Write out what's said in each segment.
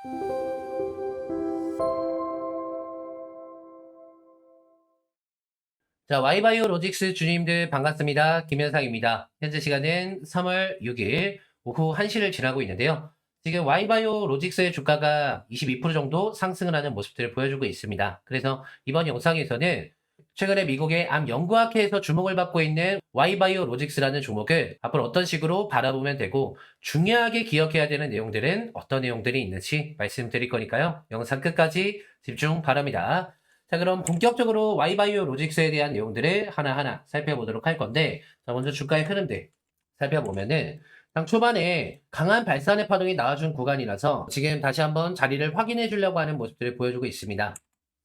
자, 와이바이오 로직스 주님들 반갑습니다. 김현상입니다. 현재 시간은 3월 6일 오후 1시를 지나고 있는데요. 지금 와이바이오 로직스의 주가가 22% 정도 상승을 하는 모습들을 보여주고 있습니다. 그래서 이번 영상에서는 최근에 미국의 암 연구학회에서 주목을 받고 있는 와이바이오 로직스라는 종목을 앞으로 어떤 식으로 바라보면 되고 중요하게 기억해야 되는 내용들은 어떤 내용들이 있는지 말씀드릴 거니까요. 영상 끝까지 집중 바랍니다. 자, 그럼 본격적으로 와이바이오 로직스에 대한 내용들을 하나하나 살펴보도록 할 건데, 자, 먼저 주가의 흐름들 살펴보면은, 당 초반에 강한 발산의 파동이 나와준 구간이라서 지금 다시 한번 자리를 확인해 주려고 하는 모습들을 보여주고 있습니다.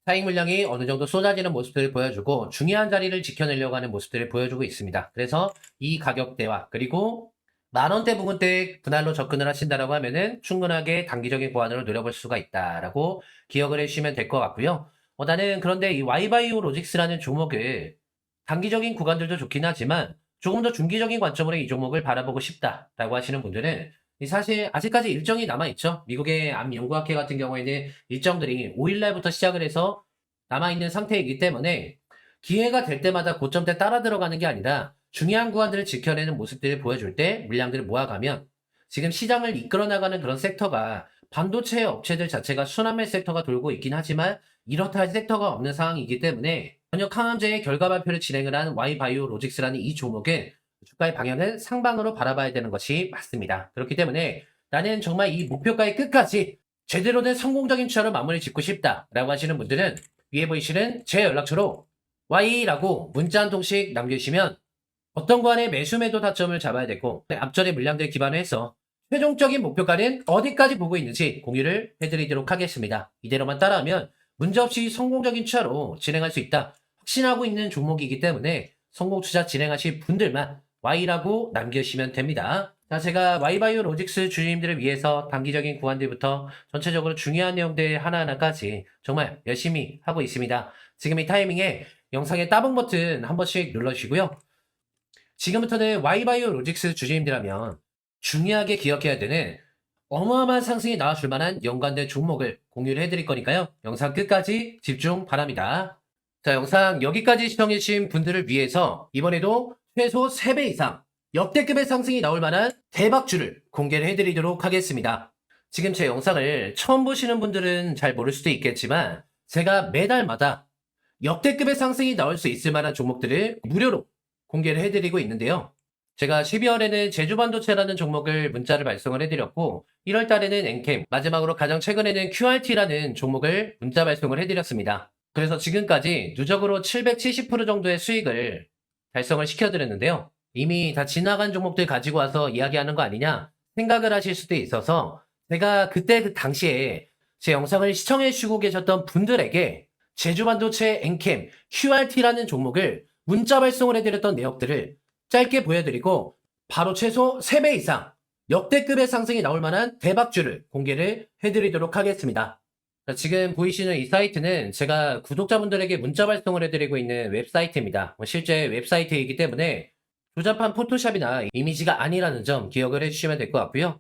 사익 물량이 어느 정도 쏟아지는 모습들을 보여주고 중요한 자리를 지켜내려고 하는 모습들을 보여주고 있습니다. 그래서 이 가격대와 그리고 만원대 부근대 분할로 접근을 하신다라고 하면은 충분하게 단기적인 보완으로 노려볼 수가 있다라고 기억을 해주시면 될 것 같고요. 어, 나는 그런데 이 와이바이오 로직스라는 종목을 단기적인 구간들도 좋긴 하지만 조금 더 중기적인 관점으로 이 종목을 바라보고 싶다라고 하시는 분들은 이 사실 아직까지 일정이 남아있죠. 미국의 암 연구학회 같은 경우에는 일정들이 5일날부터 시작을 해서 남아있는 상태이기 때문에 기회가 될 때마다 고점대 따라 들어가는 게 아니라 중요한 구간들을 지켜내는 모습들을 보여줄 때 물량들을 모아가면 지금 시장을 이끌어 나가는 그런 섹터가 반도체 업체들 자체가 순환매 섹터가 돌고 있긴 하지만 이렇다 할 섹터가 없는 상황이기 때문에 전역 항암제의 결과 발표를 진행을 한 와이바이오 로직스라는 이 종목은 주가의 방향은 상방으로 바라봐야 되는 것이 맞습니다. 그렇기 때문에 나는 정말 이 목표가의 끝까지 제대로 된 성공적인 투자로 마무리 짓고 싶다라고 하시는 분들은 위에 보이시는 제 연락처로 Y라고 문자 한 통씩 남겨주시면 어떤 구간의 매수 매도 타점을 잡아야 되고 앞전의 물량들 기반으로 해서 최종적인 목표가는 어디까지 보고 있는지 공유를 해드리도록 하겠습니다. 이대로만 따라하면 문제없이 성공적인 투자로 진행할 수 있다. 확신하고 있는 종목이기 때문에 성공 투자 진행하실 분들만 Y라고 남겨주시면 됩니다. 자, 제가 Y바이오 로직스 주주님들을 위해서 단기적인 구간들부터 전체적으로 중요한 내용들 하나하나까지 정말 열심히 하고 있습니다. 지금 이 타이밍에 영상의 따봉 버튼 한 번씩 눌러주시고요. 지금부터는 Y바이오 로직스 주주님들하면 중요하게 기억해야 되는 어마어마한 상승이 나와줄 만한 연관된 종목을 공유를 해드릴 거니까요. 영상 끝까지 집중 바랍니다. 자, 영상 여기까지 시청해주신 분들을 위해서 이번에도 최소 3배 이상 역대급의 상승이 나올 만한 대박주를 공개를 해드리도록 하겠습니다. 지금 제 영상을 처음 보시는 분들은 잘 모를 수도 있겠지만 제가 매달마다 역대급의 상승이 나올 수 있을 만한 종목들을 무료로 공개를 해드리고 있는데요. 제가 12월에는 제주 반도체라는 종목을 문자를 발송을 해드렸고 1월 달에는 엔캠, 마지막으로 가장 최근에는 QRT라는 종목을 문자 발송을 해드렸습니다. 그래서 지금까지 누적으로 770% 정도의 수익을 달성을 시켜드렸는데요. 이미 다 지나간 종목들 가지고 와서 이야기하는 거 아니냐 생각을 하실 수도 있어서 제가 그때 그 당시에 제 영상을 시청해 주시고 계셨던 분들에게 제주반도체 엔캠 QRT라는 종목을 문자 발송을 해드렸던 내역들을 짧게 보여드리고 바로 최소 3배 이상 역대급의 상승이 나올 만한 대박주를 공개를 해드리도록 하겠습니다. 자, 지금 보이시는 이 사이트는 제가 구독자분들에게 문자 발송을 해드리고 있는 웹사이트입니다. 뭐 실제 웹사이트이기 때문에 조잡한 포토샵이나 이미지가 아니라는 점 기억을 해주시면 될 것 같고요.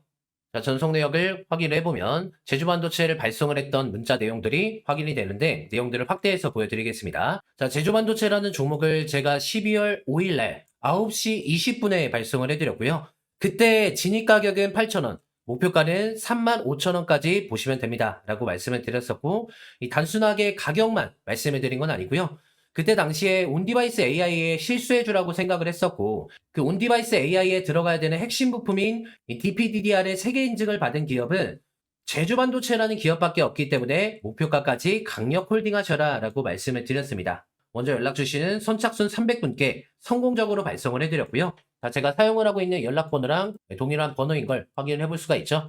자, 전송 내역을 확인을 해보면 제주반도체를 발송을 했던 문자 내용들이 확인이 되는데 내용들을 확대해서 보여드리겠습니다. 자, 제주반도체라는 종목을 제가 12월 5일날 9시 20분에 발송을 해드렸고요. 그때 진입 가격은 8,000원, 목표가는 35,000원까지 보시면 됩니다. 라고 말씀을 드렸었고, 이 단순하게 가격만 말씀을 드린 건 아니고요. 그때 당시에 온디바이스 AI에 실수해주라고 생각을 했었고, 그 온디바이스 AI에 들어가야 되는 핵심 부품인 이 DPDDR의 세계 인증을 받은 기업은 제주 반도체라는 기업밖에 없기 때문에 목표가까지 강력 홀딩하셔라 라고 말씀을 드렸습니다. 먼저 연락 주시는 선착순 300분께 성공적으로 발송을 해드렸고요. 자, 제가 사용을 하고 있는 연락번호랑 동일한 번호인 걸 확인을 해볼 수가 있죠.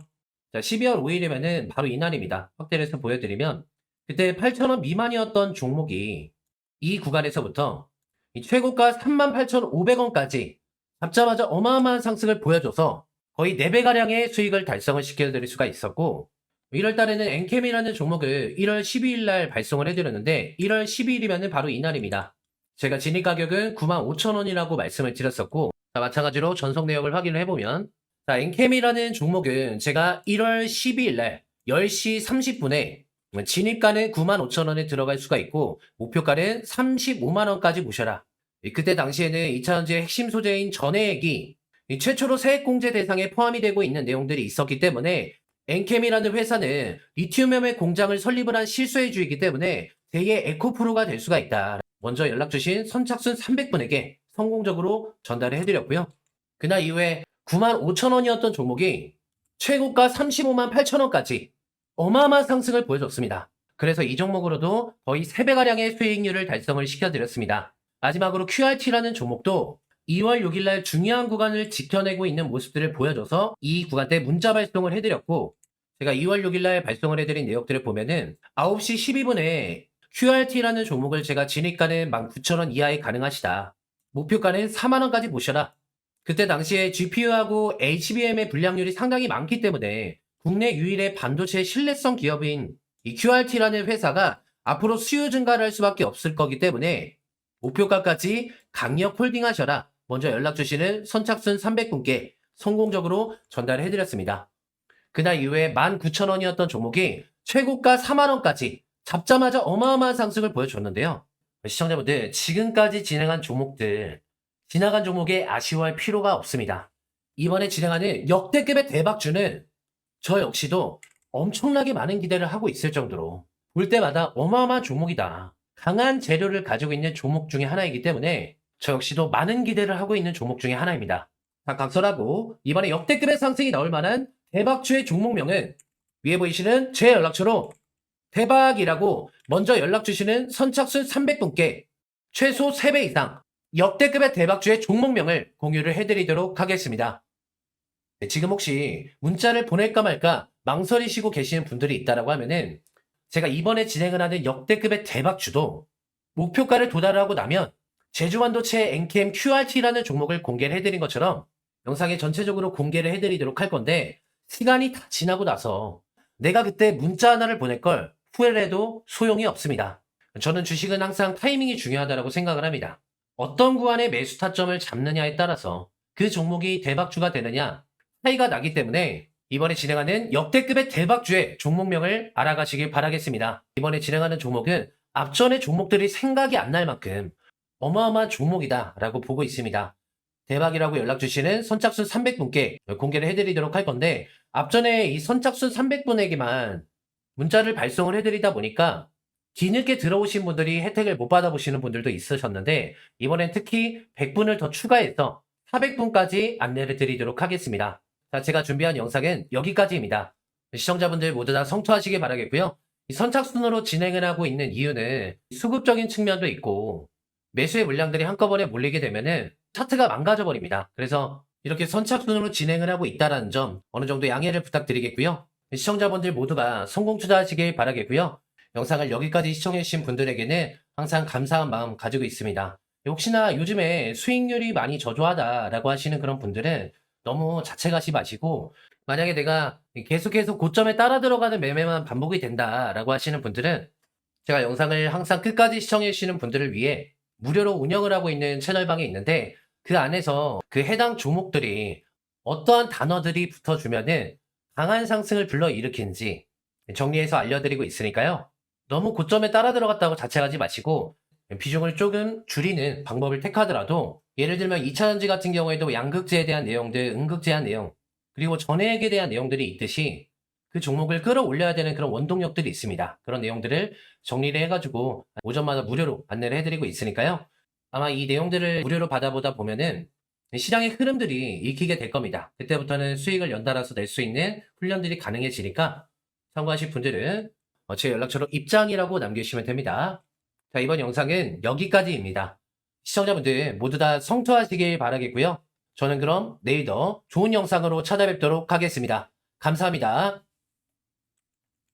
자, 12월 5일이면은 바로 이날입니다. 확대를 해서 보여드리면 그때 8,000원 미만이었던 종목이 이 구간에서부터 이 최고가 38,500원까지 잡자마자 어마어마한 상승을 보여줘서 거의 4배가량의 수익을 달성을 시켜드릴 수가 있었고 1월 달에는 엔캠이라는 종목을 1월 12일 날 발송을 해드렸는데 1월 12일이면 바로 이날입니다. 제가 진입 가격은 95,000원이라고 말씀을 드렸었고 자, 마찬가지로 전송 내역을 확인을 해보면 자, 엔캠이라는 종목은 제가 1월 12일 날 10시 30분에 진입가는 95,000원에 들어갈 수가 있고 목표가는 35만원까지 모셔라. 그때 당시에는 2차전지의 핵심 소재인 전해액이 최초로 세액공제 대상에 포함이 되고 있는 내용들이 있었기 때문에 엔캠이라는 회사는 리튬염의 공장을 설립을 한 실소의 주이기 때문에 대의 에코프로가 될 수가 있다. 먼저 연락 주신 선착순 300분에게 성공적으로 전달을 해드렸고요. 그날 이후에 9만 5천 원이었던 종목이 최고가 35만 8천 원까지 어마어마한 상승을 보여줬습니다. 그래서 이 종목으로도 거의 3배가량의 수익률을 달성을 시켜드렸습니다. 마지막으로 QRT라는 종목도 2월 6일날 중요한 구간을 지켜내고 있는 모습들을 보여줘서 이 구간대 문자 발송을 해드렸고 제가 2월 6일날 발송을 해드린 내역들을 보면은 9시 12분에 QRT라는 종목을 제가 진입가는 19,000원 이하에 가능하시다. 목표가는 4만원까지 보셔라. 그때 당시에 GPU하고 HBM의 불량률이 상당히 많기 때문에 국내 유일의 반도체 신뢰성 기업인 이 QRT라는 회사가 앞으로 수요 증가를 할 수밖에 없을 거기 때문에 목표가까지 강력 홀딩하셔라. 먼저 연락 주시는 선착순 300분께 성공적으로 전달해 드렸습니다. 그날 이후에 19,000원이었던 종목이 최고가 4만원까지 잡자마자 어마어마한 상승을 보여줬는데요. 시청자분들, 지금까지 진행한 종목들, 지나간 종목에 아쉬워할 필요가 없습니다. 이번에 진행하는 역대급의 대박주는 저 역시도 엄청나게 많은 기대를 하고 있을 정도로 볼 때마다 어마어마한 종목이다. 강한 재료를 가지고 있는 종목 중에 하나이기 때문에 저 역시도 많은 기대를 하고 있는 종목 중에 하나입니다. 자, 각설하고 이번에 역대급의 상승이 나올 만한 대박주의 종목명은 위에 보이시는 제 연락처로 대박이라고 먼저 연락 주시는 선착순 300분께 최소 3배 이상 역대급의 대박주의 종목명을 공유를 해드리도록 하겠습니다. 네, 지금 혹시 문자를 보낼까 말까 망설이시고 계시는 분들이 있다라고 하면은 제가 이번에 진행을 하는 역대급의 대박주도 목표가를 도달하고 나면 제주반도체 NKM QRT라는 종목을 공개를 해드린 것처럼 영상에 전체적으로 공개를 해드리도록 할 건데 시간이 다 지나고 나서 내가 그때 문자 하나를 보낼 걸 후회를 해도 소용이 없습니다. 저는 주식은 항상 타이밍이 중요하다고 생각을 합니다. 어떤 구간의 매수 타점을 잡느냐에 따라서 그 종목이 대박주가 되느냐 차이가 나기 때문에 이번에 진행하는 역대급의 대박주의 종목명을 알아가시길 바라겠습니다. 이번에 진행하는 종목은 앞전의 종목들이 생각이 안 날 만큼 어마어마한 종목이다 라고 보고 있습니다. 대박이라고 연락 주시는 선착순 300분께 공개를 해드리도록 할 건데 앞전에 이 선착순 300분에게만 문자를 발송을 해드리다 보니까 뒤늦게 들어오신 분들이 혜택을 못 받아보시는 분들도 있으셨는데 이번엔 특히 100분을 더 추가해서 400분까지 안내를 드리도록 하겠습니다. 자, 제가 준비한 영상은 여기까지입니다. 시청자분들 모두 다 성투하시길 바라겠고요. 이 선착순으로 진행을 하고 있는 이유는 수급적인 측면도 있고 매수의 물량들이 한꺼번에 몰리게 되면은 차트가 망가져 버립니다. 그래서 이렇게 선착순으로 진행을 하고 있다는 점 어느 정도 양해를 부탁드리겠고요. 시청자분들 모두가 성공 투자하시길 바라겠고요. 영상을 여기까지 시청해주신 분들에게는 항상 감사한 마음 가지고 있습니다. 혹시나 요즘에 수익률이 많이 저조하다라고 하시는 그런 분들은 너무 자책하지 마시고 만약에 내가 계속해서 고점에 따라 들어가는 매매만 반복이 된다라고 하시는 분들은 제가 영상을 항상 끝까지 시청해 주시는 분들을 위해 무료로 운영을 하고 있는 채널방이 있는데 그 안에서 그 해당 종목들이 어떠한 단어들이 붙어주면은 강한 상승을 불러일으키는지 정리해서 알려드리고 있으니까요. 너무 고점에 따라 들어갔다고 자책하지 마시고 비중을 조금 줄이는 방법을 택하더라도 예를 들면 2차전지 같은 경우에도 양극재에 대한 내용들, 음극재에 대한 내용, 그리고 전해액에 대한 내용들이 있듯이 그 종목을 끌어올려야 되는 그런 원동력들이 있습니다. 그런 내용들을 정리를 해가지고 오전마다 무료로 안내를 해드리고 있으니까요. 아마 이 내용들을 무료로 받아보다 보면은 시장의 흐름들이 익히게 될 겁니다. 그때부터는 수익을 연달아서 낼 수 있는 훈련들이 가능해지니까 참고하실 분들은 어, 제 연락처로 입장이라고 남겨주시면 됩니다. 자, 이번 영상은 여기까지입니다. 시청자분들 모두 다 성투하시길 바라겠고요. 저는 그럼 내일 더 좋은 영상으로 찾아뵙도록 하겠습니다. 감사합니다.